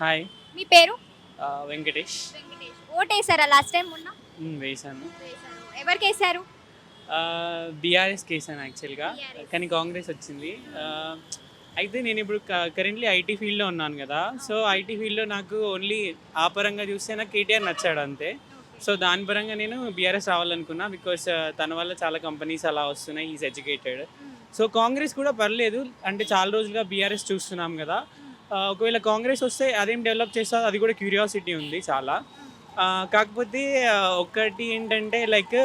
Hi. మీ పేరు? వెంకటేష్. వెంకటేష్. ఓటేసారా లాస్ట్ టైం మొన్న? మ్, వేశాను ఎవరికి వేశారు బీఆర్ఎస్కి వేసాను యాక్చువల్గా. కానీ కాంగ్రెస్ వచ్చింది. అయితే నేను ఇప్పుడు కరెంట్లీ ఐటీ ఫీల్డ్లో ఉన్నాను కదా. సో ఐటీ ఫీల్డ్లో నాకు ఓన్లీ ఆ పరంగా చూస్తే నాకు కేటీఆర్ నచ్చాడు అంతే. సో దాని పరంగా నేను బీఆర్ఎస్ రావాలనుకున్నా బికాస్ తన వల్ల చాలా కంపెనీస్ అలా వస్తున్నాయి. ఈజ్ ఎడ్యుకేటెడ్ సో కాంగ్రెస్ కూడా పర్లేదు. అంటే చాలా రోజులుగా బీఆర్ఎస్ చూస్తున్నాం కదా. ఒకవేళ కాంగ్రెస్ వస్తే అదేం డెవలప్ చేస్తా అది కూడా క్యూరియాసిటీ ఉంది చాలా. కాకపోతే ఒకటి ఏంటంటే లైక్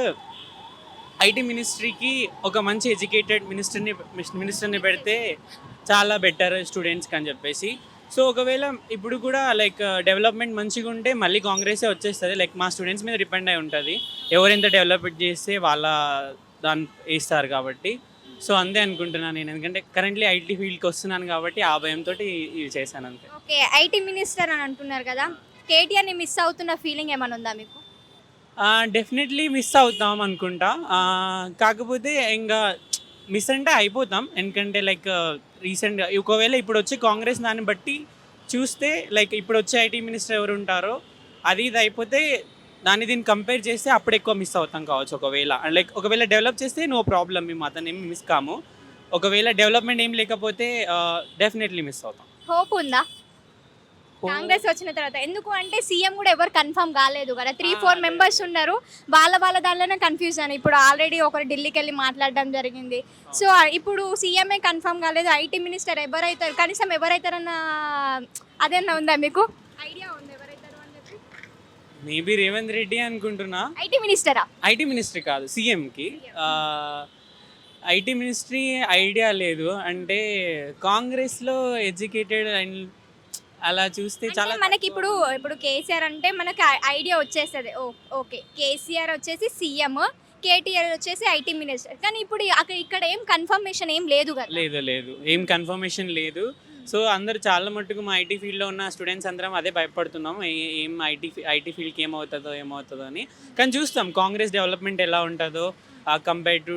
ఐటీ మినిస్ట్రీకి ఒక మంచి ఎడ్యుకేటెడ్ మినిస్టర్ని మినిస్టర్ని పెడితే చాలా బెటర్ స్టూడెంట్స్కి అని చెప్పేసి. సో ఒకవేళ ఇప్పుడు కూడా లైక్ డెవలప్మెంట్ మంచిగా ఉంటే మళ్ళీ కాంగ్రెసే వచ్చేస్తుంది. లైక్ మా స్టూడెంట్స్ మీద డిపెండ్ అయి ఉంటుంది. ఎవరెంత డెవలప్మెంట్ చేస్తే వాళ్ళ దాన్ని వేస్తారు కాబట్టి. సో అంతే అనుకుంటున్నాను నేను. ఎందుకంటే కరెంట్లీ ఐటీ ఫీల్డ్కి వస్తున్నాను కాబట్టి ఆ భయంతో ఇవి చేశాను అంతే. ఓకే ఐటీ మినిస్టర్ అని అంటున్నారు కదా కేటీఆర్ని మిస్ అవుతున్న ఫీలింగ్ ఏమైనా ఉందా మీకు? డెఫినెట్లీ మిస్ అవుతాం అనుకుంటా. కాకపోతే ఇంకా మిస్ అంటే అయిపోతాం. ఎందుకంటే లైక్ రీసెంట్గా ఒకవేళ ఇప్పుడు వచ్చే కాంగ్రెస్ దాన్ని బట్టి చూస్తే లైక్ ఇప్పుడు వచ్చే ఐటీ మినిస్టర్ ఎవరు ఉంటారో అది ఇది అయిపోతే దాన్ని దీన్ని కంపేర్ చేస్తే అప్పుడు ఎక్కువ మిస్ అవుతాం కావచ్చు ఒకవేళ. లైక్ ఒకవేళ డెవలప్ చేస్తే నో ప్రాబ్లం మేము అతను ఏమి మిస్ కాము. ఒకవేళ డెవలప్మెంట్ ఏం లేకపోతే డెఫినెట్లీ మిస్ అవుతాం. హోప్ ఉందా? కాంగ్రెస్ వచ్చిన తర్వాత ఎందుకు అంటే సీఎం కూడా ఎవరు కన్ఫర్మ్ కాలేదు కదా. Three four. మెంబర్స్ ఉన్నారు. వాళ్ళ వాళ్ళ దానిలోనే కన్ఫ్యూజ్ అని ఇప్పుడు ఆల్రెడీ ఒకరు ఢిల్లీకి వెళ్ళి మాట్లాడడం జరిగింది. సో ఇప్పుడు సీఎంఏ కన్ఫర్మ్ కాలేదు. ఐటీ మినిస్టర్ ఎవరైతారు? కనీసం ఎవరైతారన్న అదేనా ఉందా మీకు ఐడియా ఉంది ఎవరైతారు అని చెప్పి మేబీ రేవంత్ రెడ్డి అనుకుంటున్నా. ఐటీ మినిస్టరా? ఐటీ మినిస్ట్రీ కాదు సీఎంకి. ఐటీ మినిస్ట్రీ ఐడియా లేదు. అంటే కాంగ్రెస్లో ఎడ్యుకేటెడ్ అండ్ అలా చూస్తే చాలా మనకి ఇప్పుడు ఇప్పుడు కేసీఆర్ అంటే మనకి ఐడియా వచ్చేస్తుంది. ఓకే. కేసీఆర్ వచ్చేసి సీఎం కేటీఆర్ వచ్చేసి ఐటీ మినిస్టర్. కానీ ఇప్పుడు అక్కడ ఇక్కడ ఏం కన్ఫర్మేషన్ ఏం లేదు కదా. లేదు లేదు. ఏం కన్ఫర్మేషన్ లేదు. సో అందరు చాలా మట్టుకు మా ఐటీ ఫీల్డ్లో ఉన్న స్టూడెంట్స్ అందరం అదే భయపడుతున్నాం. ఏం ఐటీ ఐటీ ఫీల్డ్కి ఏమవుతుందో ఏమవుతుందో అని. కానీ చూస్తాం కాంగ్రెస్ డెవలప్మెంట్ ఎలా ఉంటుందో కంపేర్ టు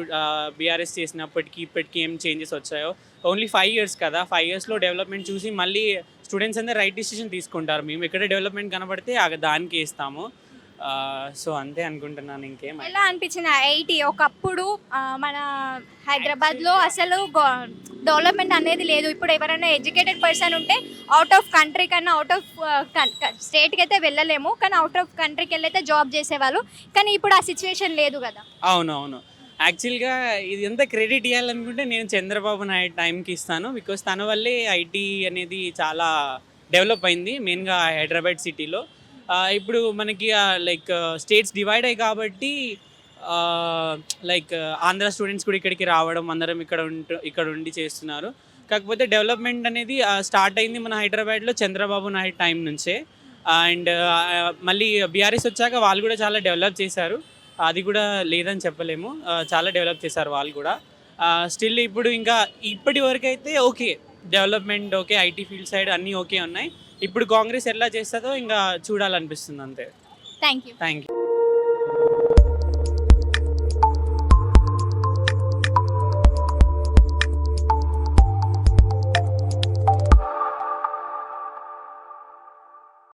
బీఆర్ఎస్ చేసినప్పటికీ ఇప్పటికీ ఏం చేంజెస్ వచ్చాయో. ఓన్లీ ఫైవ్ ఇయర్స్ కదా. ఫైవ్ ఇయర్స్లో డెవలప్మెంట్ చూసి మళ్ళీ స్టూడెంట్స్ అందరూ రైట్ డిసిషన్ తీసుకుంటారు. మేము ఎక్కడ డెవలప్మెంట్ కనబడితే దానికి ఇస్తాము. సో అంతే అనుకుంటున్నాను ఇంకేం ఎలా అనిపించింది ఐటీ ఒకప్పుడు ఆ, మన హైదరాబాద్లో అసలు డెవలప్మెంట్ అనేది లేదు. ఇప్పుడు ఎవరైనా ఎడ్యుకేటెడ్ పర్సన్ ఉంటే అవుట్ ఆఫ్ కంట్రీ కన్నా అవుట్ ఆఫ్ స్టేట్కి అయితే వెళ్ళలేము. కానీ అవుట్ ఆఫ్ కంట్రీకి వెళ్ళైతే జాబ్ చేసేవాళ్ళు. కానీ ఇప్పుడు ఆ సిచ్యువేషన్ లేదు కదా. అవును అవును యాక్చువల్గా ఇది ఎంత క్రెడిట్ ఇవ్వాలనుకుంటే నేను చంద్రబాబు నాయుడు టైంకి ఇస్తాను. బికాస్ తన వల్లే ఐటీ అనేది చాలా డెవలప్ అయింది. మెయిన్గా హైదరాబాద్ సిటీలో ఇప్పుడు మనకి లైక్ స్టేట్స్ డివైడ్ అయ్యి కాబట్టి లైక్ ఆంధ్ర స్టూడెంట్స్ కూడా ఇక్కడికి రావడం అందరం ఇక్కడ ఉంటు ఇక్కడ ఉండి చేస్తున్నారు. కాకపోతే డెవలప్మెంట్ అనేది స్టార్ట్ అయింది మన హైదరాబాద్లో చంద్రబాబు నాయుడు టైం నుంచే. అండ్ మళ్ళీ బీఆర్ఎస్ వచ్చాక వాళ్ళు కూడా చాలా డెవలప్ చేశారు. అది కూడా లేదని చెప్పలేము. చాలా డెవలప్ చేశారు వాళ్ళు కూడా. స్టిల్ ఇప్పుడు ఇంకా ఇప్పటి వరకు అయితే okay. Development okay. IT field side అన్నీ ఓకే ఉన్నాయి. ఇప్పుడు కాంగ్రెస్ ఎలా చేస్తుందో ఇంకా చూడాలనిపిస్తుంది అంతే. Thank you thank you